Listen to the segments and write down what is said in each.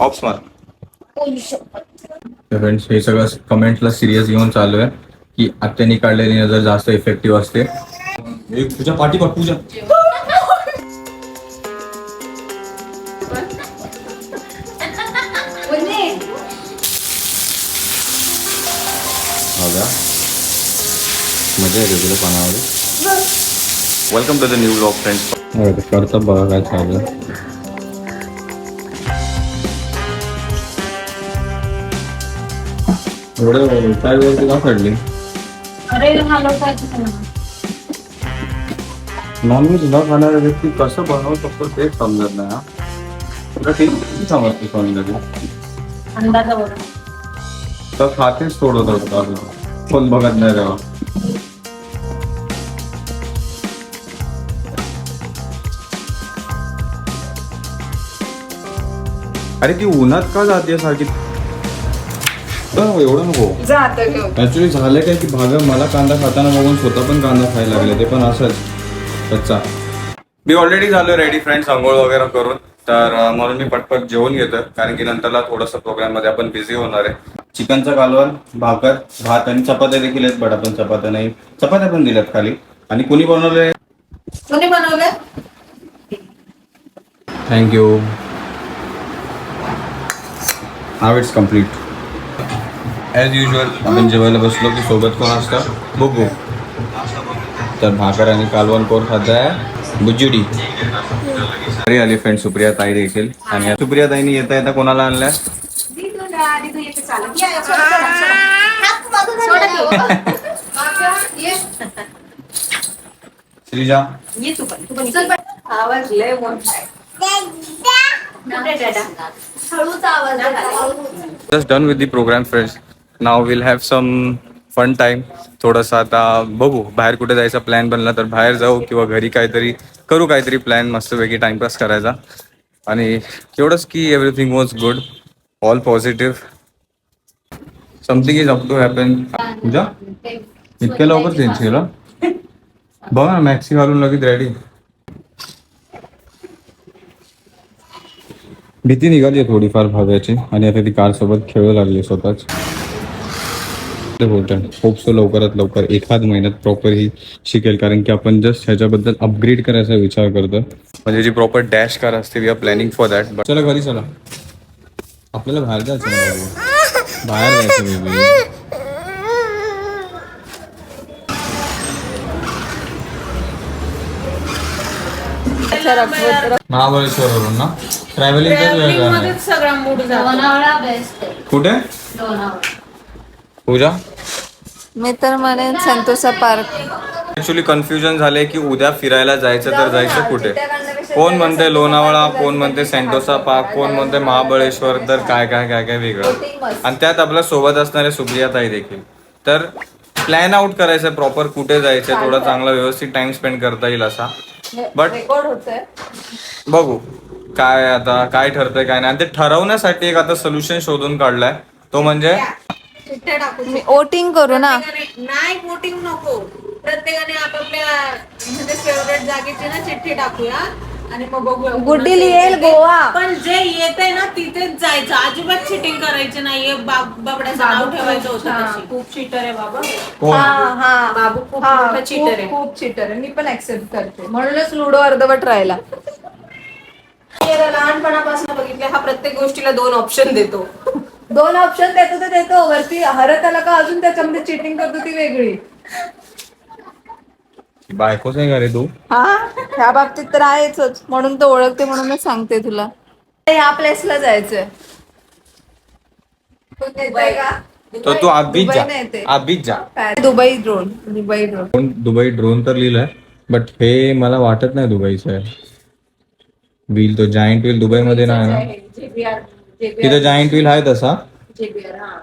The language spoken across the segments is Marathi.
ऑप्स मार. फ्रेंड्स हे सगळं कमेंटला सिरियस घेऊन चालू आहे की आत्याने काढलेली नजर जास्त इफेक्टिव्ह असते. तुझ्या पाठी बघ मजा येते तुला पाण्यामध्ये welcome to the new blog friends करता बघा काय चालू. एवढं काय काढली नॉनव्हेज न खाणारा व्यक्ती कसं बनवू शकतो तेच समजत नाही हा. तुला ठीक किती समजते बघा तर खातेच सोडत होतं कोण बघत नाही तेव्हा अरे ती उन्हात का जाते सारखी? एवढं नको. जा आता घेऊन. ऍक्च्युली झालं काय की भाग मला कांदा खाताना बघून स्वतः पण कांदा खायला लागले ते पण असंच कच्चा मी ऑलरेडी झालो रेडी फ्रेंड्स आंघोळ वगैरे करून. तर म्हणून मी पटपट जेवून घेतो कारण की नंतरला थोडंसं प्रोग्राममध्ये आपण बिझी होणार आहे. चिकनचं कालवण भाकर भात आणि चपात्या देखील आहेत. बट आपण चपात्या नाही. चपात्या पण दिल्यात खाली. आणि कुणी बनवले कोणी बनवले थँक्यू नाव इट्स कंप्लीट ॲज युजल आपण जेवायला बसलो की सोबत कोण असतं? बुबू तर भाकर आणि कालवण कोण खात आहे? बुजुडी अरे आली फ्रेंड सुप्रिया ताई देखील. आणि सुप्रिया ताईने येता येता कोणाला आणल्या? श्रीजा. आवाज़ लय मोठा just done with the program friends now will have some fun time थोडंसं आता बघू बाहेर कुठे जायचा प्लॅन बनला तर बाहेर जाऊ किंवा घरी काहीतरी करू काहीतरी प्लॅन मस्तपैकी टाइमपास करायचा. आणि एवढंच की everything was good all positive something is up to happen Pooja इतक्या लवकर चेंज केलं? बघ ना मॅक्सी घालून लगेच रेडी भीती निघाली आहे थोडीफार भाव्याची आणि आता ती कार सोबत खेळू लागली स्वतःच. होप सो लवकरात लवकर एखाद महिन्यात प्रॉपर ही शिकेल. कारण की आपण जस्ट ह्याच्याबद्दल अपग्रेड करायचा विचार करतो. म्हणजे जी प्रॉपर डॅश कार असते we are planning for that चला घरी चला. आपल्याला बाहेर जायचं. बाहेर जायचं बेबी महाबळेश्वरवरून ना ट्रॅव्हलिंगचाच वेळ झाला. मध्येच सगळा मूड जातो. लोणावळा बेस्ट आहे. कुठे? लोणावळा पूजा? मी तर म्हणेन संतोषा पार्क. ऍक्च्युली कन्फ्युजन झाले की उद्या फिरायला जायचं तर जायचं कुठे? कोण म्हणते लोणावळा कोण म्हणते सेंटोसा पार्क कोण म्हणते महाबळेश्वर तर काय काय काय काय वेगळं? आणि त्यात आपल्यासोबत असणारे सुप्रिया ताई देखील. तर प्लॅन आउट करायचं प्रॉपर कुठे जायचं थोडा चांगला व्यवस्थित टाइम स्पेंड करता येईल असा. बट रेकॉर्ड होतंय. बघू. काय आता काय ठरतंय काय नाही. आणि ते ठरवण्यासाठी एक आता सोल्युशन शोधून काढलाय. तो म्हणजे? मी वोटिंग करू ना. नाही वोटिंग नको. प्रत्येकाने आपापल्या म्हणजे फेवरेट जागेची ना चिठ्ठी टाकूया. आणि मग बघूया गुड्डी लिहेल गोवा. पण जे येत आहे ना तिथेच जायचं. अजिबात चिटिंग करायची नाहीये. बाब- बाबड्याचं नाव ठेवायचं होतं तशी. खूप चिटर आहे बाबा. कोण? हा हा. बाबू खूप हा, मोठा cheater आहे. खूप चिटर आहे. मी पण ऍक्सेप्ट करते. म्हणूनच लुडो अर्धवट राहिला. याला लहानपणापासून बघितले हा प्रत्येक गोष्टीला दोन ऑप्शन देतो. दोन ऑप्शन देतो तर देतो. वरती हरत आला का अजून त्याच्यामध्ये चिटिंग करतो ती वेगळी. बायकोच आहे का रे तू? हा ह्या बाबतीत तर आहेच म्हणून तो ओळखते म्हणूनच सांगते तुला. या प्लेसला जायचंय. तू नेताय का? तर तू दुबई जा. येते. जा. काय? दुबई ड्रोन दुबई ड्रोन पण दुबई ड्रोन तर लिहिलंय बट हे मला वाटत नाही दुबईचं आहे व्हील तो जायंट व्हील दुबईमध्ये नाही ना? जेबीआर तिथं जायंट व्हील आहे तसा? जेबीआर हा.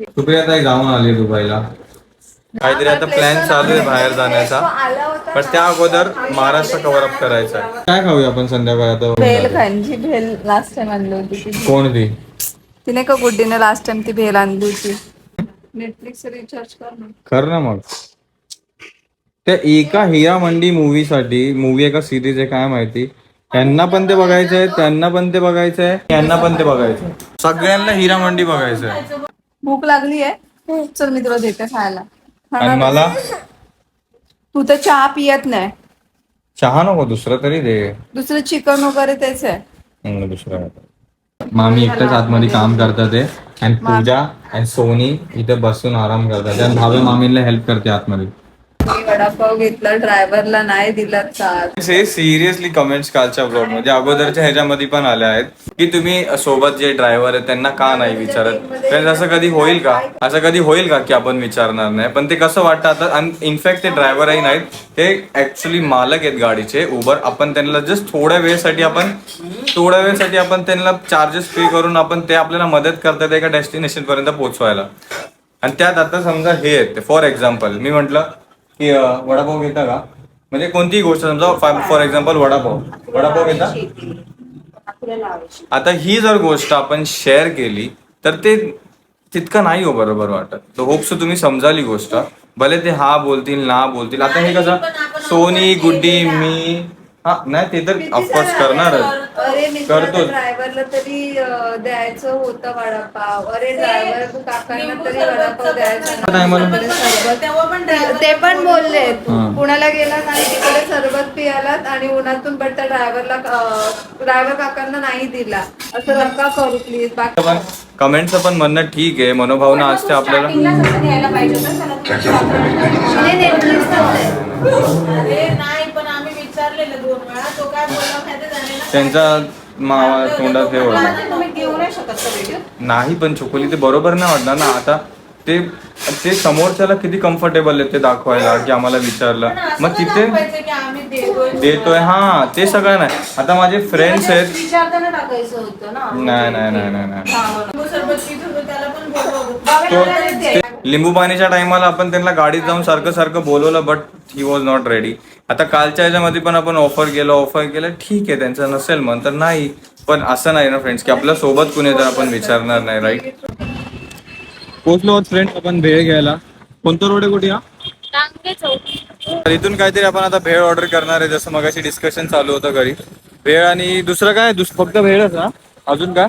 सुप्रिया ताई जाऊन आली दुबईला. काहीतरी आता प्लॅन चालू आहे बाहेर जाण्याचा. पण त्या अगोदर महाराष्ट्र कव्हर अप करायचा आहे. काय खाऊया आपण संध्याकाळी भेल आता खांची भेल लास्ट टाइम आणली होती ती कोण ती तिने का गुड्डीने लास्ट टाइम ती भेल आणली होती. नेटफ्लिक्स रिचार्ज कर ना. कर ना मग. त्या एका हिरा मंडी मूवीसाठी मूवी एका सिरीज आहे काय माहिती? यांना पण ते बघायचं आहे त्यांना पण ते बघायचं आहे यांना पण ते बघायचं आहे. सगळ्यांना हिरा मंडी बघायचं आहे. भूक लागली आहे. चल मी तुला देते खायला. आणि? मला तू तर चहा पियत नाही. चहा नको दुसरं तरी दे. दुसरं चिकन वगैरे तेच आहे. हम्म, दुसरं. मामी एकटेच आतमध्ये काम करतात आहे आणि पूजा आणि सोनी इथे बसून आराम करतात. आणि भावे मामीला हेल्प करते आतमध्ये. मी वडापाव घेतला ड्रायव्हरला नाही दिला चाल हे सिरियसली कमेंट्स कालच्या ब्लॉगमध्ये अगोदरच्या ह्याच्यामध्ये पण आल्या आहेत की तुम्ही सोबत जे ड्रायव्हर आहेत त्यांना का नाही विचारत? कारण असं कधी होईल का? असं कधी होईल का की आपण विचारणार नाही? पण ते कसं वाटतं आता आणि इनफॅक्ट ते ड्रायव्हरही नाहीत ते ऍक्च्युली मालक आहेत गाडीचे उबर आपण त्यांना जस्ट थोड्या वेळसाठी आपण थोड्या वेळसाठी आपण त्यांना चार्जेस पे करून आपण ते आपल्याला मदत करतात एका डेस्टिनेशन पर्यंत पोहोचवायला. आणि त्यात आता समजा हे आहेत फॉर एक्झाम्पल मी म्हंटल की वडापाव घेता का? म्हणजे कोणतीही गोष्ट समजा फॉर एक्झाम्पल वडापाव. वडापाव घेता? आता ही जर गोष्ट आपण शेअर केली तर ते तितकं नाही हो बरोबर वाटत. तर होप्स तुम्ही समजाली गोष्ट. भले ते हा बोलतील ना बोलतील. आता हे कसं? सोनी गुड्डी मी हा नाही ते तर ऑफकोर्स करणारच. अरे मी करतो. ड्रायव्हरला तरी अं, द्यायचं होतं वडापाव. अरे ड्रायव्हर काकांना तरी वडापाव द्यायचा. टायमाला वगैरे सरबत तेव्हा पण driver ते पण बोलले. हा. पुण्याला गेलात आणि तिकडे सरबत पियालात आणि उन्हातून पण त्या ड्रायव्हरला ड्रायव्हर काकांना नाही दिला. असं नका करू प्लीज बाकी पण कमेंटचं पण म्हणणं ठीक आहे. मनोभावना असते आपल्याला. नाही, नाही, please. अरे नाही पण आम्ही विचारलेलं दोन वेळा तो काय बोलला माहिती झाले ना त्यांचा मावा तोंडात हे होतं. नाही पण चुकली ते बरोबर नाही वाटणार ना. आता ते ते समोरच्याला किती कम्फर्टेबल आहे ते दाखवायला की आम्हाला विचारलं. मग तिथे की आम्ही देतोय देतोय हा ते सगळं नाही. आता माझे फ्रेंड्स आहेत. विचारताना टाकायचं होतं ना. नाही नाही नाही नाही नाही तो ते लिंबू पाणीच्या टायमाला आपण त्यांना गाडीत जाऊन सारखं सारखं बोलवलं but he was not ready आता कालच्या ह्याच्यामध्ये पण आपण ऑफर केलं ऑफर केलं ठीक आहे त्यांचं नसेल मन तर नाही. पण असं नाही ना फ्रेंड्स की आपल्यासोबत कुणी तर आपण विचारणार नाही राईट पोचलो फ्रेंड आपण भेळ घ्यायला. कोणतं रोड आहे कुठे हा? टांगे चौक. तर इथून काहीतरी आपण आता भेळ ऑर्डर करणार आहे. जसं मगाशी डिस्कशन चालू होतं घरी. भेळ आणि दुसरं काय? दुस फक्त भेळच ना अजून काय?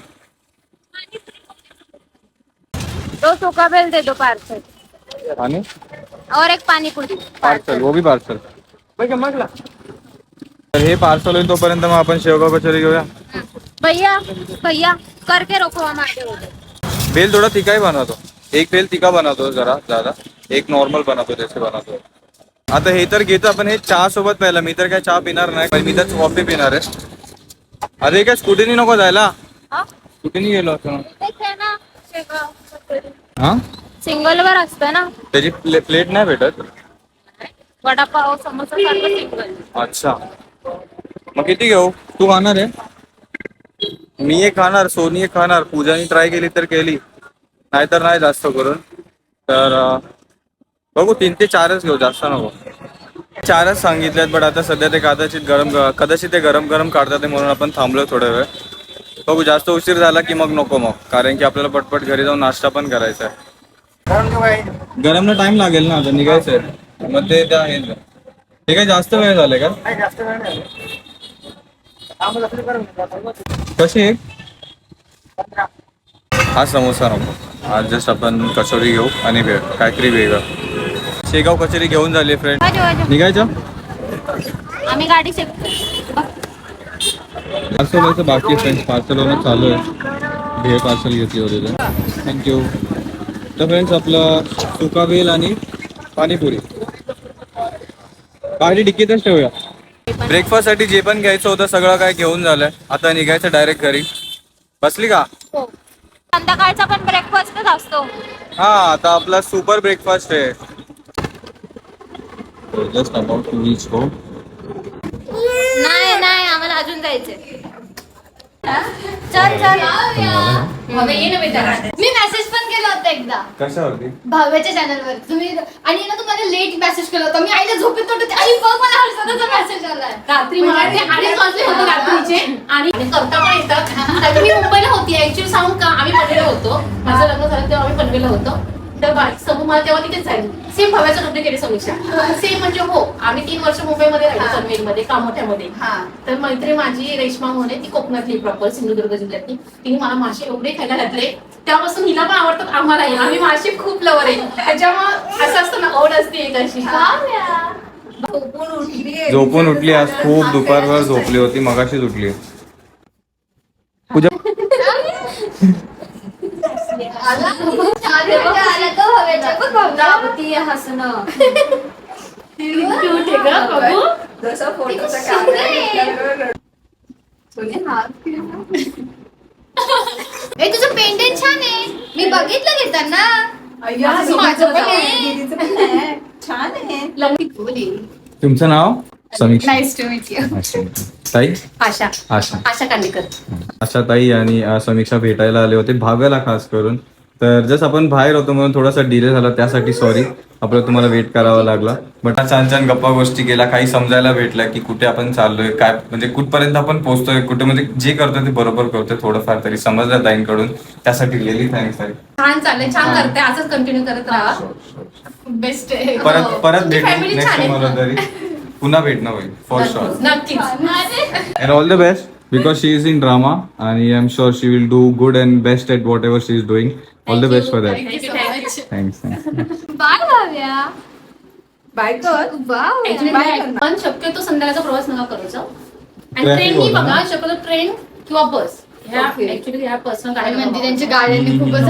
दो सुका बेल दे दो पार्सल आणि? और एक पानी पूरी पार्सल वो भी पार्सल तर हे पार्सल होईल तोपर्यंत मग आपण शेवगाव कचोरी घेऊया. भैया भैया करके रखो हम आगे उधर. भेल थोडा तिखाही बनवतो एक भेल तिखा बनवतो जरा ज़्यादा। एक नॉर्मल बनवतो जसे बनवतो आता हे तर घेतो आपण हे चहा सोबत प्यायला मी तर काय चहा पिणार नाही पण मी तर कॉफ़ी पिणार आहे। अरे काय स्कूटीनी नको जायला? स्कूटीनी गेलो हा? सिंगल वर असतं ना? त्याची प्ले, प्लेट नाही भेटत? वडापाव समोसा सिंगल अच्छा. मग किती घेऊ? तू खाणार आहे? मी एक खाणार सोनी एक खाणार पूजानी ट्राय केली तर केली. नाहीतर नाही जास्त करून. तर बघू तीन ते चारच घेऊ जास्त नको. चारच सांगितलेत बट आता सध्या ते कदाचित गरम कदाचित ते गरम गरम काढतात म्हणून आपण थांबलो थोडा वेळ. बघू जास्त उशीर झाला की मग नको मग. कारण की आपल्याला पटपट घरी जाऊन नाश्ता पण करायचा आहे. गरमला टाइम लागेल ना आता निघायचं आहे. मग ते त्या हे ते काय जास्त वेळ झाले का? कशी आहे हा समोसा नको. आज जस्ट आपण कचोरी घेऊ आणि भेळ काहीतरी वेगळं. शेगाव कचोरी घेऊन झाली फ्रेंड निघायचं? आम्ही गाडी शिकतो पार्सल व्हायचं बाकी फ्रेंड्स पार्सल होणं चालू आहे. भेळ पार्सल घेतली होती थँक्यू तर फ्रेंड्स आपलं सुका भेल आणि पाणीपुरी. गाडी डिक्कीतच ठेवूया. ब्रेकफास्टसाठी जे पण घ्यायचं होतं सगळं काय घेऊन झालंय. आता निघायचं डायरेक्ट घरी. बसली का? हो. संध्याकाळचा पण ब्रेकफास्टच असतो. हा आता आपला सुपर ब्रेकफास्ट आहे. Just about to reach home नाही नाही आम्हाला अजून जायचंय. चल चल. मी मेसेज पण केला होता एकदा. कशावरती? भाव्याच्या चॅनलवर तुम्ही आणि ना तुम्हाला लेट मेसेज केला होता. मी आईला झोपेत होते आणि बघ मला हर्षदाचा मेसेज आलाय. रात्री मला ते अडीच वाजले होते रात्रीचे. आणि आणि करता पण येतात. तर मी मुंबईला होती. ऍक्च्युअली सांगू का? आम्ही पनवेलला होतो. माझं लग्न झालं तेव्हा आम्ही पनवेलला होतो. तर बा- समूह मला तेव्हा तिथेच झाली. सेम भाव्याचं लग्न केली समीक्षा. सेम म्हणजे हो आम्ही तीन वर्ष मुंबईमध्ये राहिलो. पनवेलमध्ये कामोठ्यामध्ये. हा. तर मैत्री माझी रेश्मा म्हणून आहे, ती कोकणातली प्रॉपर सिंधुदुर्ग जिल्ह्यातली. तिने मला मासे एवढे खायला घातले. त्यापासून हिला पण आवडतात आम्हालाही आम्ही मासे खूप लवर आहे. त्याच्यामुळे असं असतं ना ओढ असते एक अशी. झोपून उठली झोपून उठली आज खूप दुपारभर झोपली होती मगाशीच उठली. पूजा ती हसणं. क्यूट आहे का बघू जसं फोटोचा सुंदर आहे. कॅमेरा ए तुझं पेंडेंट छान आहे. मी बघितलं घेताना माझं पण आहे. छान आहे. तुमचं नाव? Samiksha. Nice to meet you अच्छा. ताई? आशा. आशा. आशा कांडेकर आशा ताई आणि अ, समीक्षा भेटायला आले होते भाव्याला खास करून. तर जस्ट आपण बाहेर होतो म्हणून थोडासा डिले झाला त्यासाठी सॉरी आपल्याला तुम्हाला वेट करावा लागला. बट छान छान गप्पा गोष्टी केल्या. काही समजायला भेटलं की कुठे आपण चाललोय काय म्हणजे कुठपर्यंत आपण पोहोचतोय कुठे म्हणजे जे करतोय ते बरोबर करतोय थोडंफार तरी समजलं ताईंकडून. त्यासाठी रिअली थँक्स ताई. छान चाललंय छान करते. असंच कंटिन्यू करत राहा. बेस्ट आहे. परत परत भेटू नेक्स्ट मला तरी. पुन्हा भेटणं होईल फॉर शुअर नक्कीच. and all the best because she is in drama and I am sure she will do good and best at whatever she is doing. All the best for that. Thank you, thank you. Thanks. thanks. Bye Bhavya bye कर बाय. पण शक्यतो संध्याकाळचा प्रवास नका करायचा आणि Traffic ट्रेननी होतं ना? बघा शक्यतो ट्रेन किंवा बस त्यांच्या गाड्यांनी खूपच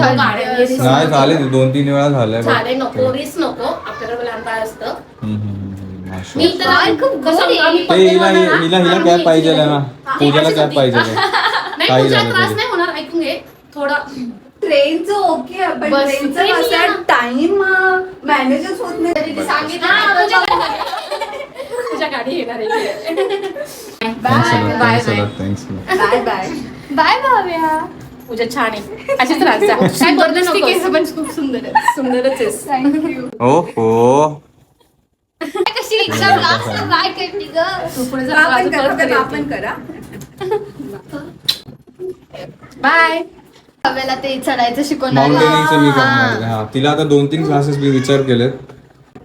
झाले. दोन तीन वेळा झाले नको रिस्क नको. आपल्याला लहान बाळ असतं. हा, हिला हिला पाहिजे ना. हा, पूजाला. पाहिजे काही त्रास. नाही होणार ऐकून घे. थोडं ट्रेनचं ओके पण बस, ट्रेनचं train कसं नाही ना. टाइम मॅनेजच होत नाही. तरी ती सांगितलं. हा, तुझ्या तुझ्या गाडी येणार आहे. Bye bye bye Bhavya. Pooja छान आहे. अशीच राहत. जा काय बदलू केस पण खूप सुंदर आहे. सुंदरच आहेस. थँक्यू हो कशी रिक्षा लास्ट बाय करते ग? तू पुढे जा, तू आपण. करा. बाय भाव्याला ते चढायचं शिकवणार. माउंटेनिंगचं मी करणार आहे. हा तिला आता दोन तीन क्लासेस मी विचार केलेत.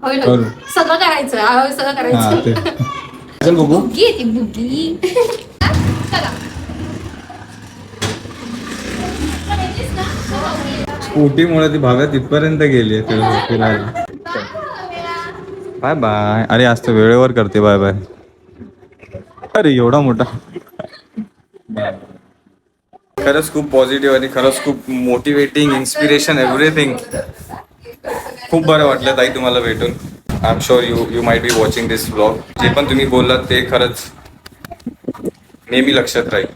होईल करू. सगळं करायचं. हळूहळू सगळं हा करायचं. ते. चल बघू. बुगी आहे ती बुगी चला. स्कूटीमुळे ती भाव्या तिथपर्यंत गेली फिरायला. बाय. बाय. अरे आज तर वेळेवर करते. Bye bye. अरे एवढा मोठा. खरंच खूप पॉझिटिव्ह आणि खरंच खूप मोटिवेटिंग इन्स्पिरेशन एव्हरीथिंग खूप बरं वाटलं ताई तुम्हाला भेटून. I am sure you you might be watching this blog जे पण तुम्ही बोललात ते खरंच नेहमी लक्षात राहील.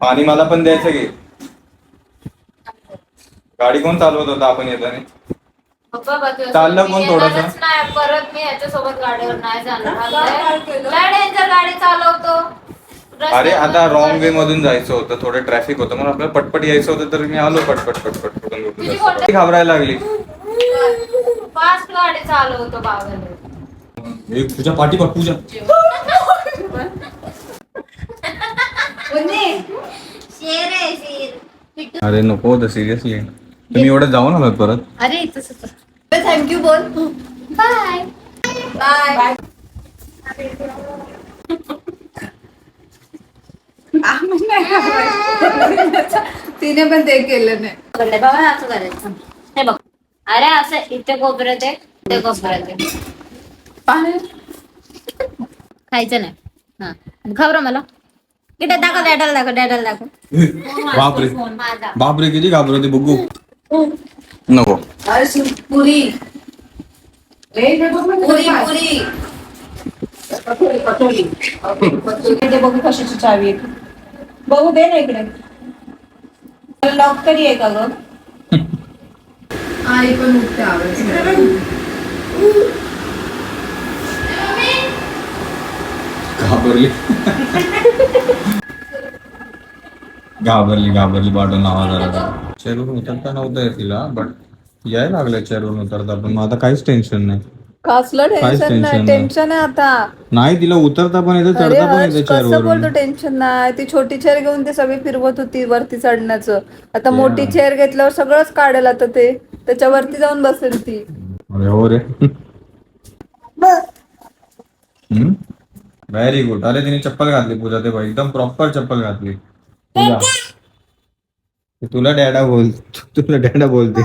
पाणी मला पण द्यायचं की? गाडी कोण चालवत होता? आपण येताना. चाललं कोण थोडंसं? परत मी याच्यासोबत गाडीवर नाही जाणार. गाडी चालवतो. अरे आता रॉंग वे मधून जायचं होतं थोडं ट्रॅफिक होतं. म्हणून आपल्याला पटपट यायचं होतं तर मी आलो पटपट पटपट कुठून गोष्ट- घाबरायला लागली. फास्ट गाडी चालवतो बाबाने. ए, तुझ्या पाठी बघ शेर अरे नको होतं सिरियसली तुम्ही एवढं जाऊन आलात परत? अरे थँक्यू बोल. बाय बाय ते पकडलंय. बाबा असं करायचं हे बघ अरे असं इथे कोपऱ्यात आहे ते खायचं नाही खबर मला इथे दाखव डॅडल दाखव डॅडल दाखव बापरे बापरे किती घाबरते बघू नको अरे पुरी पुरी पुरी इथे बघू कशाची चावी आहे बघू दे ना इकडे. लॉक तरी आहे का ग? आई पण उठते आवाज. घाबरली. घाबरली घाबरली. पाठवून आवाज आला चेअरवरून उतरता नव्हतं तिला बट यायला लागलं चेअरवरून उतरता. पण मग आता काहीच टेन्शन नाही. कसलं काहीच टेन्शन नाही tension नाही. टेन्शन आहे आता. नाही तिला उतरता पण येतं अरे चढता पण हर्ष, येतं कसं बोलतो टेन्शन नाही. ती छोटी चेअर घेऊन ती सगळी फिरवत होती वरती चढण्याचं. आता मोठी. चेअर घेतल्यावर सगळंच काढेल आता ते. त्याच्यावरती जाऊन बसेल ती. अरे हो रे. व्हेरी गुड अरे तिने चप्पल घातली पूजा ते बघ, एकदम प्रॉपर चप्पल घातली. पूजा ते तुला डॅडा बोल तुला डॅडा बोलते.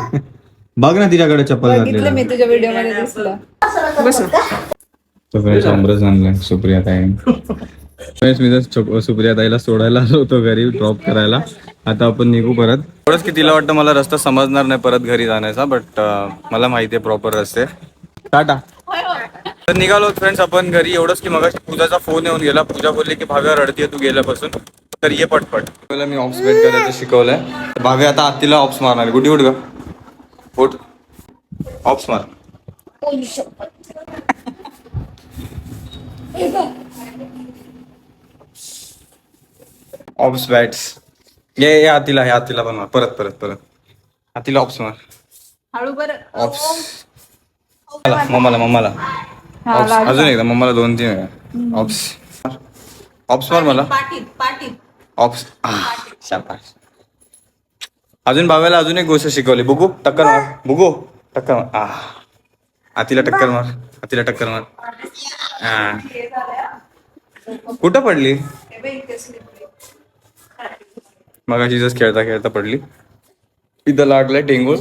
बघ ना तिच्याकडे चप्पल बघितलं मी घातली तुझ्या व्हिडिओमध्ये दिसलं. तो फ्रेंड्स आणलाय सुप्रिया ताई फ्रेंड्स मी जर सुप्रिया ताईला सोडायला आलो होतो घरी ड्रॉप करायला. आता आपण निघू परत. थोडंच की तिला वाटतं मला रस्ता समजणार नाही परत घरी जाण्याचा बट मला माहिती आहे प्रॉपर रस्ते. टाटा. तर निघालो फ्रेंड्स आपण घरी. एवढंच की मगाशी पूजाचा फोन येऊन गेला. पूजा बोलली की भाव्या रडतीये तू गेल्यापासून. तर ये पटपट. तुला मी ऑप्स बेट करायचं शिकवलंय. भाव्या आता आत्तीला ऑप्स मारणार गुडी उठ ग. उठ. ऑप्स मार. ऑप्स बॅट्स ये ये आतीला हे आतीला पण मार परत परत परत. आतीला ऑप्स मार. हळू बर. ऑप्स मला मम्माला मम्माला. ऑप्स अजून एकदा मम्माला दोन तीन वेळा. ऑप्स ऑप्स मार मला. ऑप्स शाबास. अजून भाव्याला अजून एक गोष्ट शिकवली. बुगू टक्कर मार. बुगू टक्कर मार. आह आतीला टक्कर मार. आतीला टक्कर मार. कुठं पडली? मगाशी जस्ट खेळता खेळता पडली. इथं लागलाय टेंगूळ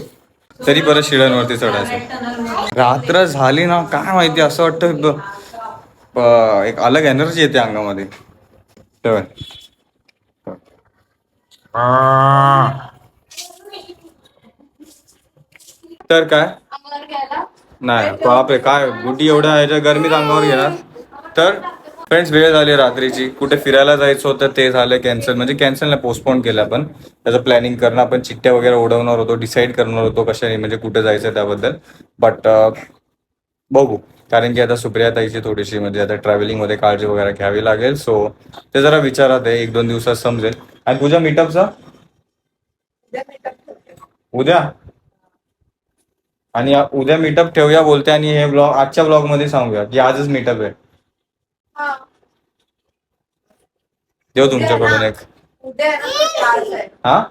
तरी परत शिड्यांवरती चढायचं. रात्र झाली ना काय माहिती असं वाटतं ब- ब- एक अलग एनर्जी येते अंगामध्ये. ठेव. तर काय? नाही बापरे काय गुड्डी एवढ्या ह्याच्या गरमीत अंगावर घेणार? तर फ्रेंड्स वेळ झाली रात्रीची. कुठे फिरायला जायचं होतं ते झालं कॅन्सल म्हणजे कॅन्सल नाही पोस्टपोन केलं आपण. त्याचं प्लॅनिंग करणं आपण चिठ्ठ्या वगैरे उडवणार होतो डिसाईड करणार होतो कशाने म्हणजे कुठे जायचं त्याबद्दल. बट बघू. कारण की आता सुप्रिया ताईची थोडीशी म्हणजे आता ट्रॅव्हलिंगमध्ये काळजी वगैरे घ्यावी लागेल. सो ते जरा विचारात आहे एक दोन दिवसात समजेल. आणि तुझ्या मीटअपचा उद्या? आणि उद्या मीटअप ठेवूया बोलते आणि हे ब्लॉग आजच्या ब्लॉगमध्ये सांगूया की आजच मीटअप आहे. देऊ तुमच्याकडून एक. हा.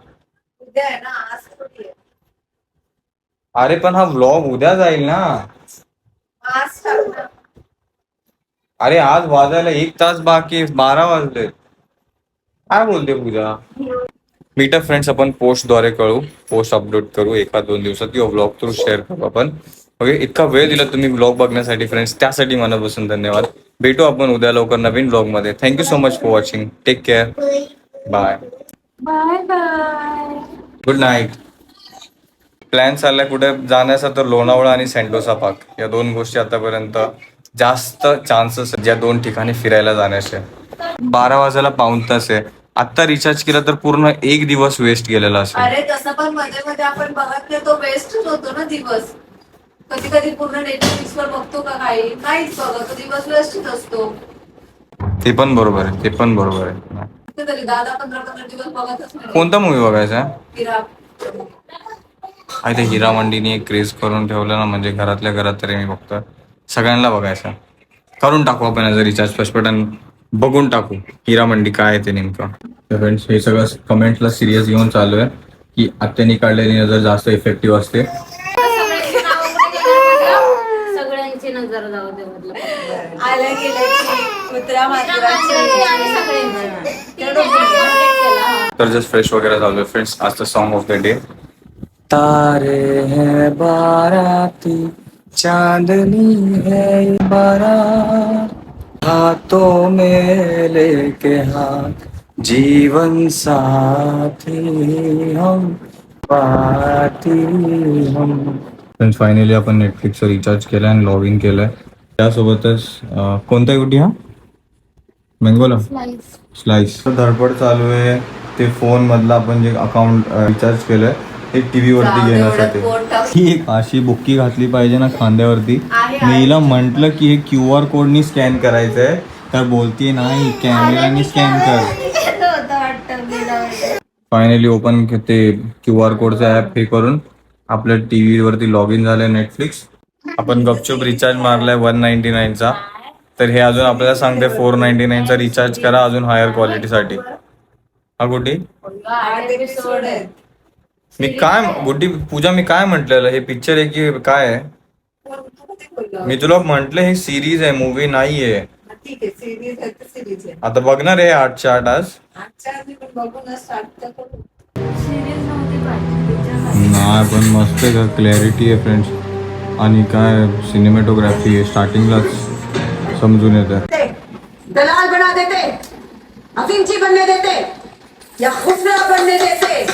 अरे पण हा ब्लॉग उद्या जाईल ना. अरे आज वाजायला एक तास बाकी बारा वाजले. काय बोलते पूजा? मीटअप फ्रेंड्स आपण पोस्टद्वारे कळू पोस्ट अपलोड करू. एका दोन दिवसात किंवा ब्लॉग थ्रू शेअर करू आपण. ओके इतका वेळ दिला तुम्ही ब्लॉग बघण्यासाठी फ्रेंड्स त्यासाठी मनापासून धन्यवाद. भेटू आपण उद्या लवकर नवीन ब्लॉगमध्ये. Thank you so much for watching take care bye bye bye good night plan चाललाय कुठे? जाण्याचा तर लोणावळा आणि सेंटोसा पार्क. या दोन गोष्टी आतापर्यंत जास्त चान्सेस ज्या दोन ठिकाणी फिरायला जाण्याचे. बारा वाजायला पाऊन तास आहे. आत्ता रिचार्ज केला तर पूर्ण एक दिवस वेस्ट गेलेला असेल. अरे तसं पण मध्ये मध्ये आपण बघत नाही तो वेस्टच होतो ना दिवस. कधी कधी पूर्ण नेटफ्लिक्स वर बघतो का काही? नाहीच बघत तो दिवस वेस्टच असतो. ते पण बरोबर आहे ते पण बरोबर आहे. तरी दहा पंधरा पंधरा दिवस बघतच नाही. कोणता मूवी बघायचा? आहे फिरा आणि ते हिरा मंडीने एक क्रेज करून ठेवलं ना म्हणजे घरातल्या घरात तरी मी बघतोय. सगळ्यांना बघायचं. करून टाकू आपण याचं रिचार्ज फर्स्ट आणि बघून टाकू हिरा मंडी काय आहे ते नेमकं. फ्रेंड्स हे सगळं कमेंट्सला सिरियस घेऊन चालू आहे की आत्याने काढलेली नजर जास्त इफेक्टिव्ह असते. सगळ्यांची नजर जाऊ दे म्हटलं. आल्या गेल्याची कुत्रा. तर जस्ट फ्रेश वगैरे झालोय. फ्रेंड्स आज the song of the day तारे है बाराती चांदनी है बारात. हाथों में लेके हाथ जीवन साथी हम पाती हम। फ्रेंड्स फायनली आपण नेटफ्लिक्सवर रिचार्ज केलाय आणि लॉग इन केलंय. त्यासोबतच अं, कोणता कुठे हा? मँगोला स्लाइस धडपड चालू आहे. ते फोन मधला आपण जे अकाउंट रिचार्ज केलंय ते टीव्ही वरती घेण्यासाठी. ही एक अशी बुक्की घातली पाहिजे ना खांद्यावरती. आहे, मी हिला म्हंटल की हे क्यू आर कोडनी स्कॅन करायचंय. तर बोलती नाही कॅमेरानी स्कॅन कर. फायनली ओपन ते क्यू आर कोडचं ऍप हे करून आपल्या टीव्ही वरती लॉग इन झालंय नेटफ्लिक्स आपण गपचूप रिचार्ज मारलाय वन नाईन्टी नाईनचा तर हे अजून आपल्याला सांगते फोर नाईन्टी नाईनचा रिचार्ज करा अजून हायर क्वालिटीसाठी हा आहेत मी काय गुड्डी पूजा मी काय म्हटलेलं? हे पिक्चर आहे की काय आहे? मी तुला म्हंटल हे सिरीज आहे मूवी नाहीये. ठीक आहे सिरीज आहे तर सिरीज आहे. आता बघणार आहे आठच्या आठ आज नाही पण मस्त आहे क्लॅरिटी आहे फ्रेंड्स आणि काय सिनेमॅटोग्राफी आहे स्टार्टिंगलाच समजून येतं दलाल बना देते. अफीमची बनने देते. या खुफरा बनने देते.